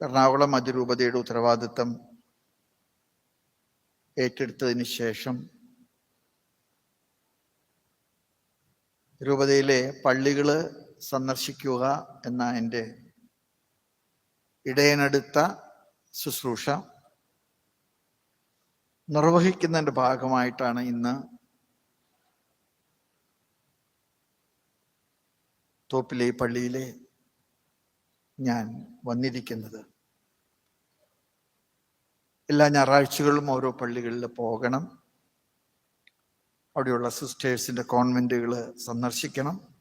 എറണാകുളം അതിരൂപതയുടെ ഉത്തരവാദിത്തം ഏറ്റെടുത്തതിന് ശേഷം രൂപതയിലെ പള്ളികൾ സന്ദർശിക്കുക എന്ന എന്റെ ഇടയനടുത്ത ശുശ്രൂഷ നിർവഹിക്കുന്നതിന്റെ ഭാഗമായിട്ടാണ് ഇന്ന് തോപ്പിലെ പള്ളിയിലെ ഞാൻ വന്നിരിക്കുന്നത്. എല്ലാ ഞായറാഴ്ചകളും ഓരോ പള്ളികളിൽ പോകണം. അവിടെയുള്ള സിസ്റ്റേഴ്സിന്റെ കോൺവെന്റുകൾ സന്ദർശിക്കണം.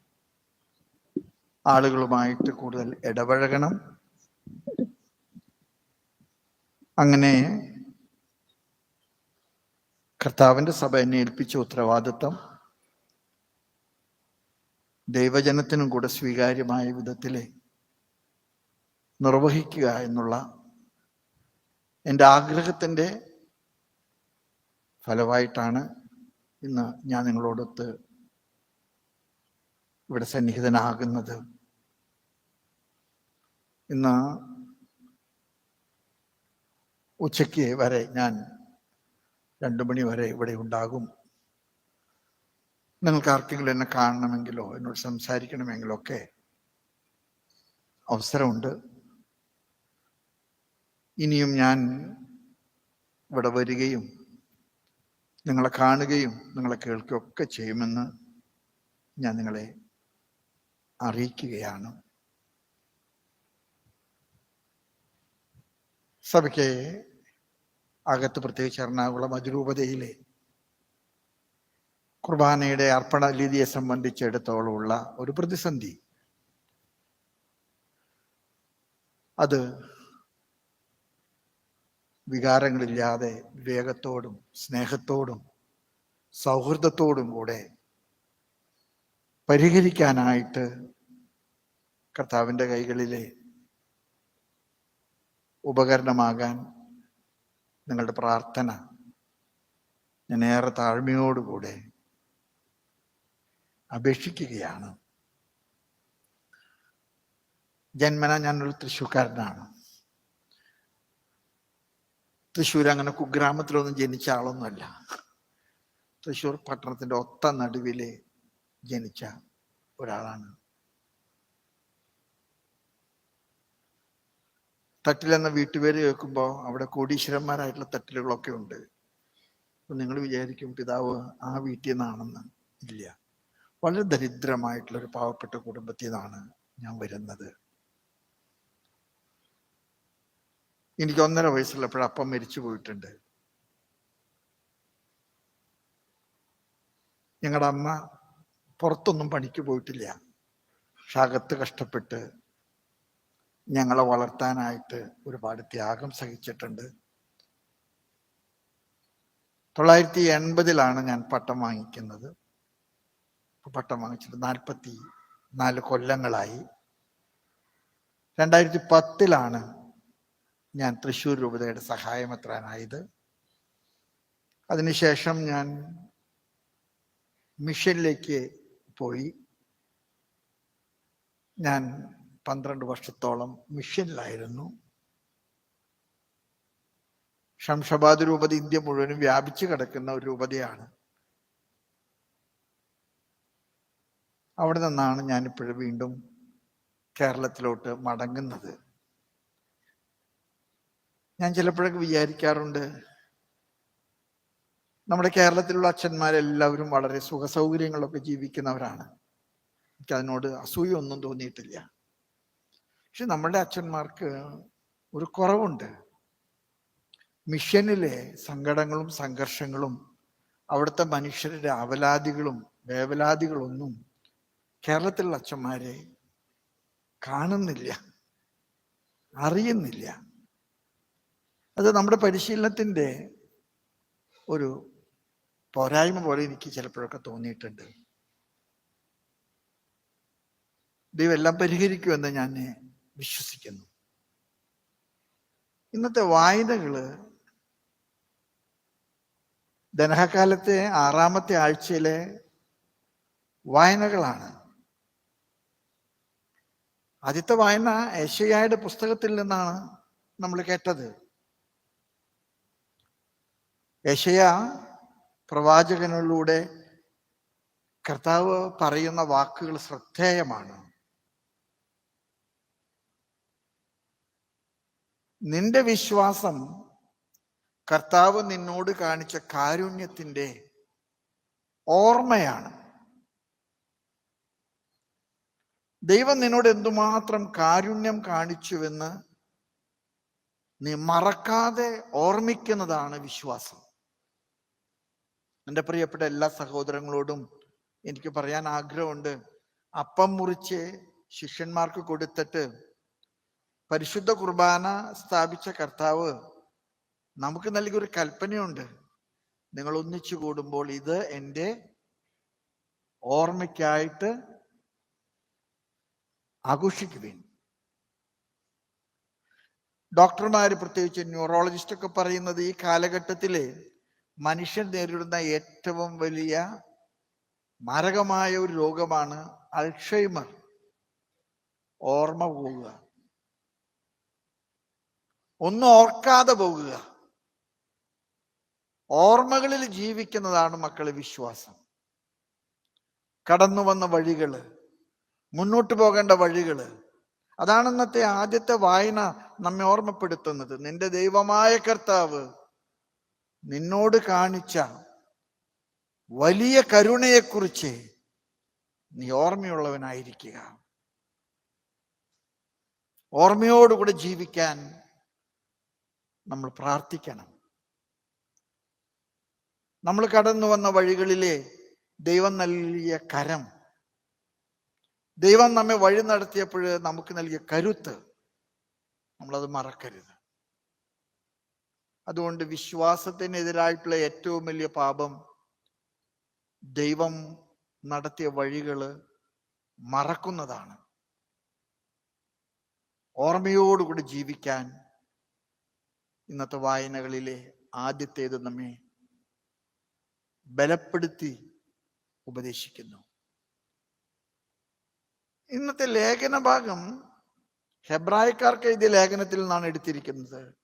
ആളുകളുമായിട്ട് കൂടുതൽ ഇടപഴകണം. അങ്ങനെ കർത്താവിന്റെ സഭ എന്നെ ഏൽപ്പിച്ച ഉത്തരവാദിത്വം ദൈവജനത്തിനും കൂടെ സ്വീകാര്യമായ വിധത്തിൽ നിർവഹിക്കുക എന്നുള്ള എന്റെ ആഗ്രഹത്തിന്റെ ഫലമായിട്ടാണ് ഇന്ന് ഞാൻ നിങ്ങളോടൊത്ത് ഇവിടെ സന്നിഹിതനാകുന്നത്. ഇന്ന് ഉച്ചയ്ക്ക് വരെ ഞാൻ രണ്ടു മണി വരെ ഇവിടെ ഉണ്ടാകും. നിങ്ങൾക്ക് ആർക്കെങ്കിലും എന്നെ കാണണമെങ്കിലോ എന്നോട് സംസാരിക്കണമെങ്കിലോ ഒക്കെ അവസരമുണ്ട്. ഇനിയും ഞാൻ ഇവിടെ വരികയും നിങ്ങളെ കാണുകയും നിങ്ങളെ കേൾക്കുകയൊക്കെ ചെയ്യുമെന്ന് ഞാൻ നിങ്ങളെ അറിയിക്കുകയാണ്. സഭയ്ക്ക് അകത്ത് പ്രത്യേകിച്ച് എറണാകുളം അതിരൂപതയിലെ കുർബാനയുടെ അർപ്പണ രീതിയെ സംബന്ധിച്ചിടത്തോളമുള്ള ഒരു പ്രതിസന്ധി. അത് വികാരങ്ങളില്ലാതെ വിവേകത്തോടും സ്നേഹത്തോടും സൗഹൃദത്തോടും കൂടെ പരിഹരിക്കാനായിട്ട് കർത്താവിന്റെ കൈകളിലെ ഉപകരണമാകാൻ നിങ്ങളുടെ പ്രാർത്ഥന ഞാൻ ഏറെ താഴ്മയോടുകൂടെ അപേക്ഷിക്കുകയാണ്. ജന്മന ഞാനൊരു തൃശ്ശൂക്കാരനാണ് തൃശ്ശൂർ അങ്ങനെ കുഗ്രാമത്തിലൊന്നും ജനിച്ച ആളൊന്നുമല്ല. തൃശ്ശൂർ പട്ടണത്തിന്റെ ഒത്ത നടുവിൽ ജനിച്ച ഒരാളാണ്. തട്ടിലെന്ന വീട്ടുപേര് കേൾക്കുമ്പോൾ അവിടെ കോടീശ്വരന്മാരായിട്ടുള്ള തട്ടിലുകളൊക്കെ ഉണ്ട്. നിങ്ങൾ വിചാരിക്കും പിതാവ് ആ വീട്ടിൽ നിന്നാണെന്ന് ഇല്ല. വളരെ ദരിദ്രമായിട്ടുള്ള ഒരു പാവപ്പെട്ട കുടുംബത്തിൽ നിന്നാണ് ഞാൻ വരുന്നത്. എനിക്ക് ഒന്നര വയസ്സുള്ളപ്പോഴും അപ്പം മരിച്ചു പോയിട്ടുണ്ട്. ഞങ്ങളുടെ അമ്മ പുറത്തൊന്നും പണിക്ക് പോയിട്ടില്ല. പക്ഷെ അകത്ത് കഷ്ടപ്പെട്ട് ഞങ്ങളെ വളർത്താനായിട്ട് ഒരുപാട് ത്യാഗം സഹിച്ചിട്ടുണ്ട്. തൊള്ളായിരത്തി എൺപതിലാണ് ഞാൻ പട്ടം വാങ്ങിക്കുന്നത്. പട്ടം വാങ്ങിച്ചിട്ട് നാൽപ്പത്തി നാല് കൊല്ലങ്ങളായി. രണ്ടായിരത്തി പത്തിലാണ് ഞാൻ തൃശ്ശൂർ രൂപതയുടെ സഹായമെത്രാനായത്. അതിനുശേഷം ഞാൻ മിഷനിലേക്ക് പോയി. ഞാൻ പന്ത്രണ്ട് വർഷത്തോളം മിഷനിലായിരുന്നു. ഷംഷബാദ് രൂപത ഇന്ത്യ മുഴുവനും വ്യാപിച്ചു കിടക്കുന്ന ഒരു രൂപതയാണ്. അവിടെ നിന്നാണ് ഞാനിപ്പോഴും വീണ്ടും കേരളത്തിലോട്ട് മടങ്ങുന്നത്. ഞാൻ ചിലപ്പോഴൊക്കെ വിചാരിക്കാറുണ്ട് നമ്മുടെ കേരളത്തിലുള്ള അച്ഛന്മാരെല്ലാവരും വളരെ സുഖസൗകര്യങ്ങളൊക്കെ ജീവിക്കുന്നവരാണ്. എനിക്ക് അതിനോട് അസൂയൊന്നും തോന്നിയിട്ടില്ല. പക്ഷെ നമ്മുടെ അച്ഛന്മാർക്ക് ഒരു കുറവുണ്ട്. മിഷനിലെ സങ്കടങ്ങളും സംഘർഷങ്ങളും അവിടുത്തെ മനുഷ്യരുടെ അവലാദികളും വേവലാദികളൊന്നും കേരളത്തിലുള്ള അച്ഛന്മാരെ കാണുന്നില്ല അറിയുന്നില്ല. അത് നമ്മുടെ പരിശീലനത്തിന്റെ ഒരു പോരായ്മ പോലെ എനിക്ക് ചിലപ്പോഴൊക്കെ തോന്നിയിട്ടുണ്ട്. ദൈവം എല്ലാം പരിഹരിക്കുമെന്ന് ഞാൻ വിശ്വസിക്കുന്നു. ഇന്നത്തെ വായനകൾ ധനഹകാലത്തെ ആറാമത്തെ ആഴ്ചയിലെ വായനകളാണ്. ആദ്യത്തെ വായന ഏഷ്യയായുടെ പുസ്തകത്തിൽ നിന്നാണ് നമ്മൾ കേട്ടത്. യശയ പ്രവാചകനിലൂടെ കർത്താവ് പറയുന്ന വാക്കുകൾ ശ്രദ്ധേയമാണ്. നിന്റെ വിശ്വാസം കർത്താവ് നിന്നോട് കാണിച്ച കാരുണ്യത്തിന്റെ ഓർമ്മയാണ്. ദൈവം നിന്നോട് എന്തുമാത്രം കാരുണ്യം കാണിച്ചുവെന്ന് നീ മറക്കാതെ ഓർമ്മിക്കുന്നതാണ് വിശ്വാസം. എന്റെ പ്രിയപ്പെട്ട എല്ലാ സഹോദരങ്ങളോടും എനിക്ക് പറയാൻ ആഗ്രഹമുണ്ട്. അപ്പം മുറിച്ച് ശിഷ്യന്മാർക്ക് കൊടുത്തിട്ട് പരിശുദ്ധ കുർബാന സ്ഥാപിച്ച കർത്താവ് നമുക്ക് നൽകിയ ഒരു കൽപ്പനയുണ്ട്. നിങ്ങൾ ഒന്നിച്ചു കൂടുമ്പോൾ ഇത് എന്റെ ഓർമ്മയ്ക്കായിട്ട് ആഘോഷിക്കുവേൻ. ഡോക്ടർമാർ പ്രത്യേകിച്ച് ന്യൂറോളജിസ്റ്റ് ഒക്കെ പറയുന്നത് ഈ കാലഘട്ടത്തിൽ മനുഷ്യൻ നേരിടുന്ന ഏറ്റവും വലിയ മാരകമായ ഒരു രോഗമാണ് അൾഷൈമർ ഓർമ്മ പോവുക. ഒന്നും ഓർക്കാതെ പോകുക ഓർമ്മകളിൽ ജീവിക്കുന്നതാണ് മക്കളെ വിശ്വാസം. കടന്നു വന്ന വഴികൾ മുന്നോട്ട് പോകേണ്ട വഴികൾ. അതാണ് ഇന്നത്തെ ആദ്യത്തെ വായന നമ്മെ ഓർമ്മപ്പെടുത്തുന്നത്. നിന്റെ ദൈവമായ കർത്താവ് നിന്നോട് കാണിച്ച വലിയ കരുണയെക്കുറിച്ച് നീ ഓർമ്മയുള്ളവനായിരിക്കുക. ഓർമ്മയോടുകൂടെ ജീവിക്കാൻ നമ്മൾ പ്രാർത്ഥിക്കണം. നമ്മൾ കടന്നു വന്ന വഴികളിലെ ദൈവം നൽകിയ കരം ദൈവം നമ്മെ വഴി നടത്തിയപ്പോൾ നമുക്ക് നൽകിയ കരുത്ത് നമ്മളത് മറക്കരുത്. അതുകൊണ്ട് വിശ്വാസത്തിനെതിരായിട്ടുള്ള ഏറ്റവും വലിയ പാപം ദൈവം നടത്തിയ വഴികൾ മറക്കുന്നതാണ്. ഓർമ്മയോടുകൂടി ജീവിക്കാൻ ഇന്നത്തെ വായനകളിലെ ആദ്യത്തേത് നമ്മെ ബലപ്പെടുത്തി ഉപദേശിക്കുന്നു. ഇന്നത്തെ ലേഖന ഭാഗം ഹെബ്രായക്കാർക്ക് എഴുതിയ ലേഖനത്തിൽ നിന്നാണ് എടുത്തിരിക്കുന്നത്.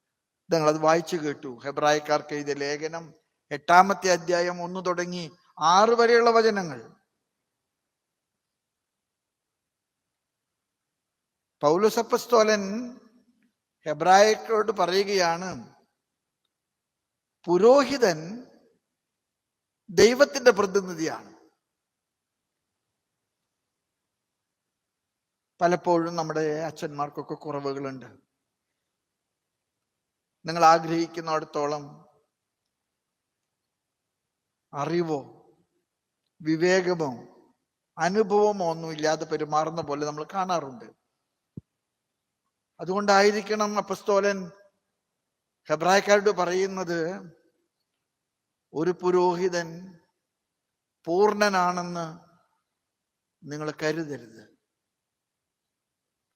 നിങ്ങൾ അത് വായിച്ചു കേട്ടു. ഹെബ്രായക്കാർക്ക് എഴുതിയ ലേഖനം എട്ടാമത്തെ അധ്യായം ഒന്ന് തുടങ്ങി ആറ് വരെയുള്ള വചനങ്ങൾ. പൗലുസപ്പസ്തോലൻ ഹെബ്രായക്കോട് പറയുകയാണ് പുരോഹിതൻ ദൈവത്തിന്റെ പ്രതിനിധിയാണ്. പലപ്പോഴും നമ്മുടെ അച്ഛന്മാർക്കൊക്കെ കുറവുകളുണ്ട്. നിങ്ങൾ ആഗ്രഹിക്കുന്നിടത്തോളം അറിവോ വിവേകമോ അനുഭവമോ ഒന്നും ഇല്ലാതെ പെരുമാറുന്ന പോലെ നമ്മൾ കാണാറുണ്ട്. അതുകൊണ്ടായിരിക്കണം അപ്പസ്തോലൻ ഹെബ്രായക്കാരോട് പറയുന്നത് ഒരു പുരോഹിതൻ പൂർണനാണെന്ന് നിങ്ങൾ കരുതരുത്.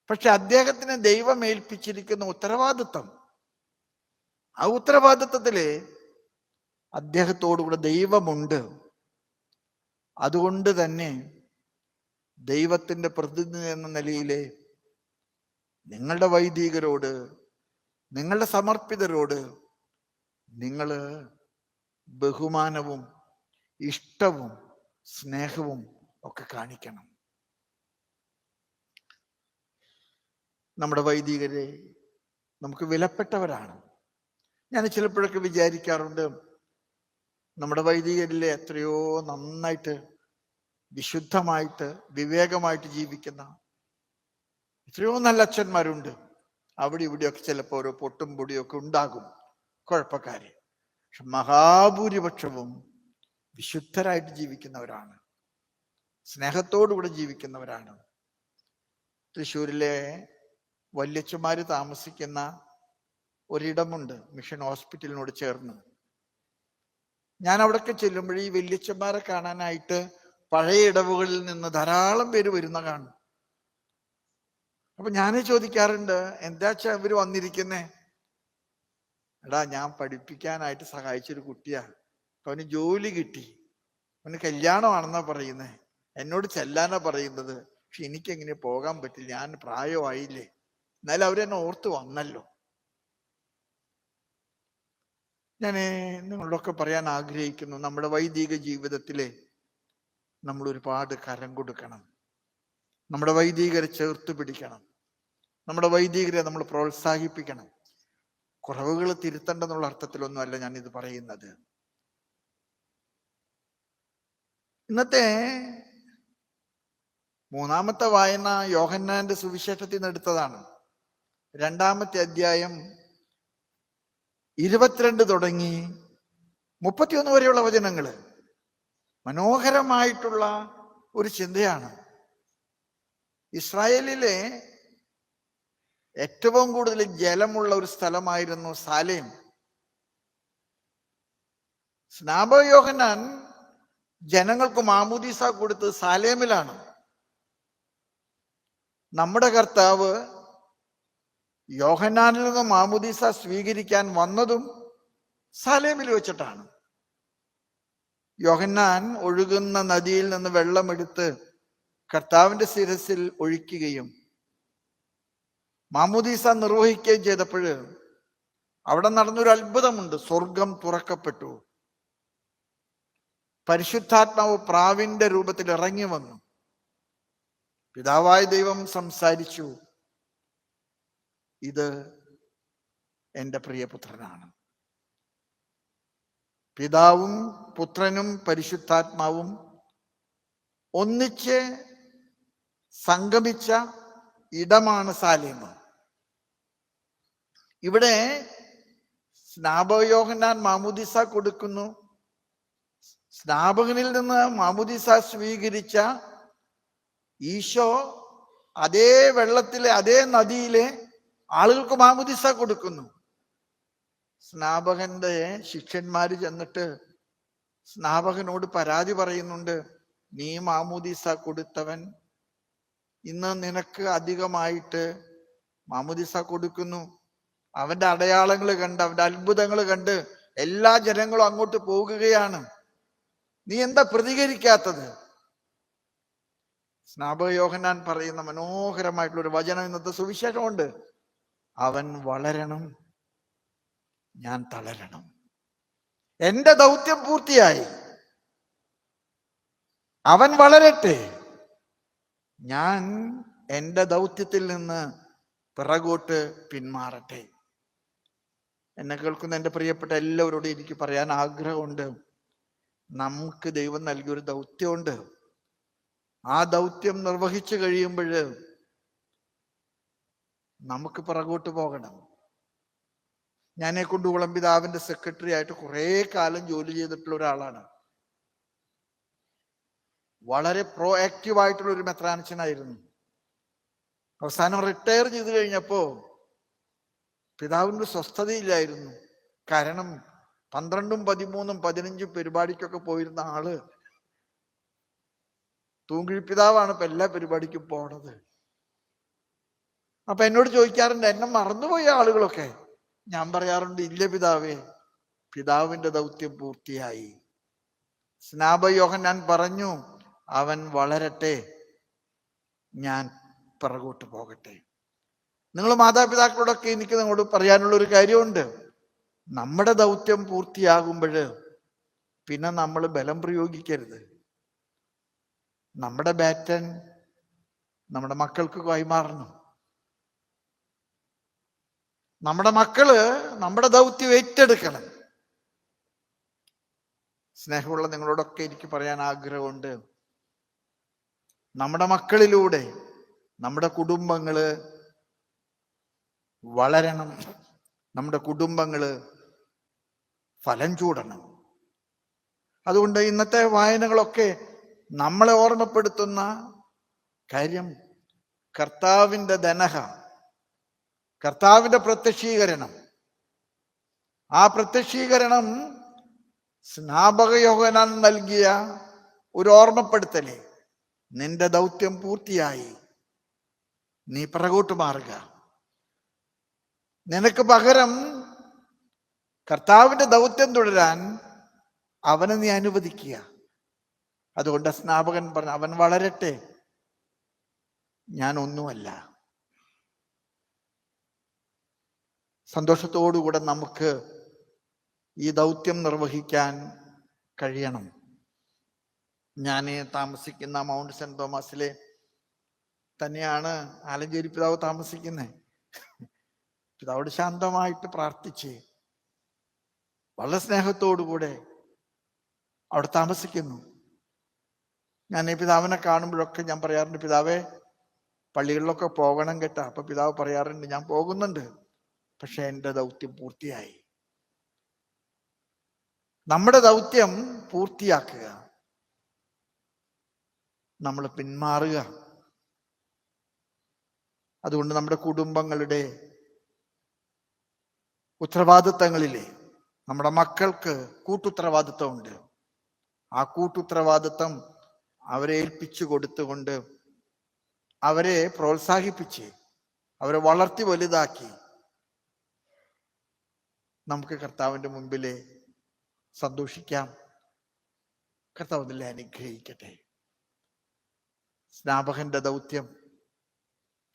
പക്ഷെ അദ്ദേഹത്തിന് ദൈവം ഏൽപ്പിച്ചിരിക്കുന്ന ഉത്തരവാദിത്വം ആ ഉത്തരവാദിത്വത്തിൽ അദ്ദേഹത്തോടുകൂടെ ദൈവമുണ്ട്. അതുകൊണ്ട് തന്നെ ദൈവത്തിന്റെ പ്രതിനിധി എന്ന നിലയിലെ നിങ്ങളുടെ വൈദികരോട് നിങ്ങളുടെ സമർപ്പിതരോട് നിങ്ങൾ ബഹുമാനവും ഇഷ്ടവും സ്നേഹവും ഒക്കെ കാണിക്കണം. നമ്മുടെ വൈദികരെ നമുക്ക് വിലപ്പെട്ടവരാണ്. ഞാൻ ചിലപ്പോഴൊക്കെ വിചാരിക്കാറുണ്ട് നമ്മുടെ വൈദികരിലെ എത്രയോ നന്നായിട്ട് വിശുദ്ധമായിട്ട് വിവേകമായിട്ട് ജീവിക്കുന്ന എത്രയോ നല്ല അച്ഛന്മാരുണ്ട്. അവിടെ ഇവിടെയൊക്കെ ചിലപ്പോൾ ഓരോ പൊട്ടും പൊടിയൊക്കെ ഉണ്ടാകും കുഴപ്പക്കാര്. പക്ഷെ മഹാഭൂരിപക്ഷവും വിശുദ്ധരായിട്ട് ജീവിക്കുന്നവരാണ്. സ്നേഹത്തോടുകൂടെ ജീവിക്കുന്നവരാണ്. തൃശ്ശൂരിലെ വല്യച്ഛന്മാര് താമസിക്കുന്ന ഒരിടമുണ്ട് മിഷൻ ഹോസ്പിറ്റലിനോട് ചേർന്ന്. ഞാൻ അവിടൊക്കെ ചെല്ലുമ്പോൾ ഈ വല്യച്ഛന്മാരെ കാണാനായിട്ട് പഴയ ഇടവുകളിൽ നിന്ന് ധാരാളം പേര് വരുന്ന കാണും. അപ്പൊ ഞാൻ ചോദിക്കാറുണ്ട് എന്താച്ചാ ഇവർ വന്നിരിക്കുന്നേ? എടാ ഞാൻ പഠിപ്പിക്കാനായിട്ട് സഹായിച്ചൊരു കുട്ടിയാ. അവന് ജോലി കിട്ടി. അവന് കല്യാണമാണെന്നാ പറയുന്നേ. എന്നോട് ചെല്ലാനാ പറയുന്നത്. പക്ഷെ എനിക്കെങ്ങനെ പോകാൻ പറ്റില്ല. ഞാൻ പ്രായമായില്ലേ. എന്നാലും അവരെന്നെ ഓർത്ത് വന്നല്ലോ. ഞാൻ നിങ്ങളോടൊക്കെ പറയാൻ ആഗ്രഹിക്കുന്നു. നമ്മുടെ വൈദിക ജീവിതത്തിലെ നമ്മൾ ഒരുപാട് കരം കൊടുക്കണം. നമ്മുടെ വൈദികരെ ചേർത്ത് പിടിക്കണം. നമ്മുടെ വൈദികരെ നമ്മൾ പ്രോത്സാഹിപ്പിക്കണം. കുറവുകൾ തിരുത്തണ്ടെന്നുള്ള അർത്ഥത്തിലൊന്നുമല്ല ഞാൻ ഇത് പറയുന്നത്. ഇന്നത്തെ മൂന്നാമത്തെ വായന യോഹന്നാന്റെ സുവിശേഷത്തിൽ നിന്ന് എടുത്തതാണ്. രണ്ടാമത്തെ അധ്യായം ഇരുപത്തിരണ്ട് തുടങ്ങി മുപ്പത്തിയൊന്ന് വരെയുള്ള വചനങ്ങൾ. മനോഹരമായിട്ടുള്ള ഒരു ചിന്തയാണ്. ഇസ്രായേലിലെ ഏറ്റവും കൂടുതൽ ജലമുള്ള ഒരു സ്ഥലമായിരുന്നു സാലേം. സ്നാപയോഹനാൻ ജനങ്ങൾക്ക് മാമുദീസ കൊടുത്ത് സാലേമിലാണ്. നമ്മുടെ കർത്താവ് യോഹന്നാനിൽ നിന്ന് മാമുദീസ സ്വീകരിക്കാൻ വന്നതും സലേമിൽ വെച്ചിട്ടാണ്. യോഹന്നാൻ ഒഴുകുന്ന നദിയിൽ നിന്ന് വെള്ളമെടുത്ത് കർത്താവിന്റെ ശിരസിൽ ഒഴിക്കുകയും മാമുദീസ നിർവഹിക്കുകയും ചെയ്തപ്പോൾ അവിടെ നടന്നൊരു അത്ഭുതമുണ്ട്. സ്വർഗം തുറക്കപ്പെട്ടു. പരിശുദ്ധാത്മാവ് പ്രാവിന്റെ രൂപത്തിൽ ഇറങ്ങി വന്നു. പിതാവായ ദൈവം സംസാരിച്ചു ഇത് എന്റെ പ്രിയപുത്രനാണ് പിതാവും പുത്രനും പരിശുദ്ധാത്മാവും ഒന്നിച്ച് സംഗമിച്ച ഇടമാണ് സാലേമ്. ഇവിടെ സ്നാപകയോഹനാൻ മാമുദിസ കൊടുക്കുന്നു. സ്നാപകനിൽ നിന്ന് മാമുദിസ സ്വീകരിച്ച ഈശോ അതേ വെള്ളത്തിലെ അതേ നദിയിലെ ആളുകൾക്ക് മാമുദിസ കൊടുക്കുന്നു. സ്നാപകന്റെ ശിഷ്യന്മാര് ചെന്നിട്ട് സ്നാപകനോട് പരാതി പറയുന്നുണ്ട് നീ മാമുദിസ കൊടുത്തവൻ ഇന്ന് നിനക്ക് അധികമായിട്ട് മാമുദിസ കൊടുക്കുന്നു. അവന്റെ അടയാളങ്ങൾ കണ്ട് അവന്റെ അത്ഭുതങ്ങൾ കണ്ട് എല്ലാ ജനങ്ങളും അങ്ങോട്ട് പോകുകയാണ്. നീ എന്താ പ്രതികരിക്കാത്തത്? സ്നാപകയോഹനാൻ പറയുന്ന മനോഹരമായിട്ടുള്ള ഒരു വചനം ഇന്നത്തെ സുവിശേഷമുണ്ട്. അവൻ വളരണം ഞാൻ തളരണം. എന്റെ ദൗത്യം പൂർത്തിയായി. അവൻ വളരട്ടെ. ഞാൻ എന്റെ ദൗത്യത്തിൽ നിന്ന് പിറകോട്ട് പിന്മാറട്ടെ. എന്നെ കേൾക്കുന്ന എന്റെ പ്രിയപ്പെട്ട എല്ലാവരോടും എനിക്ക് പറയാൻ ആഗ്രഹമുണ്ട്. നമുക്ക് ദൈവം നൽകിയൊരു ദൗത്യമുണ്ട്. ആ ദൗത്യം നിർവഹിച്ചു കഴിയുമ്പോൾ നമുക്ക് പിറകോട്ട് പോകണം. ഞാനെ കൊണ്ട് കുളമ്പിതാവിന്റെ സെക്രട്ടറി ആയിട്ട് കുറേ കാലം ജോലി ചെയ്തിട്ടുള്ള ഒരാളാണ്. വളരെ പ്രോ ആക്റ്റീവ് ആയിട്ടുള്ള ഒരു മെത്രാനച്ചനായിരുന്നു. അവസാനം റിട്ടയർ ചെയ്തു കഴിഞ്ഞപ്പോ പിതാവിന് സ്വസ്ഥതയില്ലായിരുന്നു. കാരണം പന്ത്രണ്ടും പതിമൂന്നും പതിനഞ്ചും പരിപാടിക്കൊക്കെ പോയിരുന്ന ആൾ തൂങ്കിഴി പിതാവാണ് ഇപ്പൊ എല്ലാ പരിപാടിക്കും പോണത്. അപ്പൊ എന്നോട് ചോദിക്കാറുണ്ട് എന്നെ മറന്നുപോയ ആളുകളൊക്കെ. ഞാൻ പറയാറുണ്ട് ഇല്ല പിതാവേ പിതാവിന്റെ ദൗത്യം പൂർത്തിയായി. സ്നാപയോഹൻ ഞാൻ പറഞ്ഞു അവൻ വളരട്ടെ ഞാൻ പിറകോട്ട് പോകട്ടെ. നിങ്ങൾ മാതാപിതാക്കളോടൊക്കെ എനിക്ക് നിങ്ങളോട് പറയാനുള്ള ഒരു കാര്യമുണ്ട്. നമ്മുടെ ദൗത്യം പൂർത്തിയാകുമ്പോൾ പിന്നെ നമ്മൾ ബലം പ്രയോഗിക്കരുത്. നമ്മുടെ ബാറ്റൻ നമ്മുടെ മക്കൾക്ക് കൈമാറണം. നമ്മുടെ മക്കൾ നമ്മുടെ ദൗത്യം ഏറ്റെടുക്കണം. സ്നേഹമുള്ള നിങ്ങളോടൊക്കെ എനിക്ക് പറയാൻ ആഗ്രഹമുണ്ട്. നമ്മുടെ മക്കളിലൂടെ നമ്മുടെ കുടുംബങ്ങൾ വളരണം. നമ്മുടെ കുടുംബങ്ങൾ ഫലം ചൂടണം. അതുകൊണ്ട് ഇന്നത്തെ വായനകളൊക്കെ നമ്മളെ ഓർമ്മപ്പെടുത്തുന്ന കാര്യം കർത്താവിന്റെ ധനഹ. കർത്താവിന്റെ പ്രത്യക്ഷീകരണം. ആ പ്രത്യക്ഷീകരണം സ്നാപകയോഹനാൻ നൽകിയ ഒരു ഓർമ്മപ്പെടുത്തലേ നിന്റെ ദൗത്യം പൂർത്തിയായി. നീ പിറകോട്ട് മാറുക നിനക്ക് പകരം കർത്താവിന്റെ ദൗത്യം തുടരാൻ അവനെ നീ അനുവദിക്കുക. അതുകൊണ്ട് സ്നാപകൻ പറഞ്ഞു അവൻ വളരട്ടെ. ഞാൻ ഒന്നുമല്ല. സന്തോഷത്തോടുകൂടെ നമുക്ക് ഈ ദൗത്യം നിർവഹിക്കാൻ കഴിയണം. ഞാൻ താമസിക്കുന്ന മൗണ്ട് സെന്റ് തോമസിലെ തന്നെയാണ് ആലഞ്ചേരി പിതാവ് താമസിക്കുന്നത് പിതാവോട് ശാന്തമായിട്ട് പ്രാർത്ഥിച്ച് വളരെ സ്നേഹത്തോടുകൂടെ അവിടെ താമസിക്കുന്നു. ഞാൻ ഈ പിതാവിനെ കാണുമ്പോഴൊക്കെ ഞാൻ പറയാറുണ്ട് പിതാവേ പള്ളികളിലൊക്കെ പോകണം കേട്ടാ. അപ്പൊ പിതാവ് പറയാറുണ്ട് ഞാൻ പോകുന്നുണ്ട്. പക്ഷെ എന്റെ ദൗത്യം പൂർത്തിയായി. നമ്മുടെ ദൗത്യം പൂർത്തിയാക്കുക. നമ്മൾ പിന്മാറുക. അതുകൊണ്ട് നമ്മുടെ കുടുംബങ്ങളുടെ ഉത്തരവാദിത്തങ്ങളിലെ നമ്മുടെ മക്കൾക്ക് കൂട്ടുത്തരവാദിത്വമുണ്ട് ആ കൂട്ടുത്തരവാദിത്വം അവരെ ഏൽപ്പിച്ചു കൊടുത്തുകൊണ്ട് അവരെ പ്രോത്സാഹിപ്പിച്ച് അവരെ വളർത്തി വലുതാക്കി നമുക്ക് കർത്താവിന്റെ മുമ്പിലെ സന്തോഷിക്കാം. കർത്താവ് നല്ല അനുഗ്രഹിക്കട്ടെ. സ്നാപകന്റെ ദൗത്യം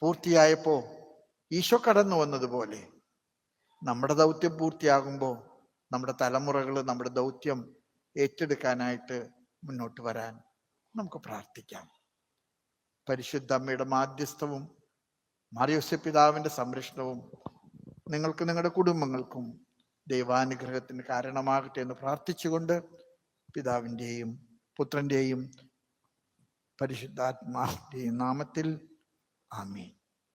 പൂർത്തിയായപ്പോ ഈശോ കടന്നു വന്നതുപോലെ നമ്മുടെ ദൗത്യം പൂർത്തിയാകുമ്പോൾ നമ്മുടെ തലമുറകൾ നമ്മുടെ ദൗത്യം ഏറ്റെടുക്കാനായിട്ട് മുന്നോട്ട് വരാൻ നമുക്ക് പ്രാർത്ഥിക്കാം. പരിശുദ്ധ അമ്മയുടെ മാധ്യസ്ഥവും മാറിയോസ പിതാവിന്റെ സംരക്ഷണവും നിങ്ങൾക്ക് നിങ്ങളുടെ കുടുംബങ്ങൾക്കും ദൈവാനുഗ്രഹത്തിന് കാരണമാകട്ടെ എന്ന് പ്രാർത്ഥിച്ചുകൊണ്ട് പിതാവിന്റെയും പുത്രന്റെയും പരിശുദ്ധാത്മാവിന്റെയും നാമത്തിൽ ആമീൻ.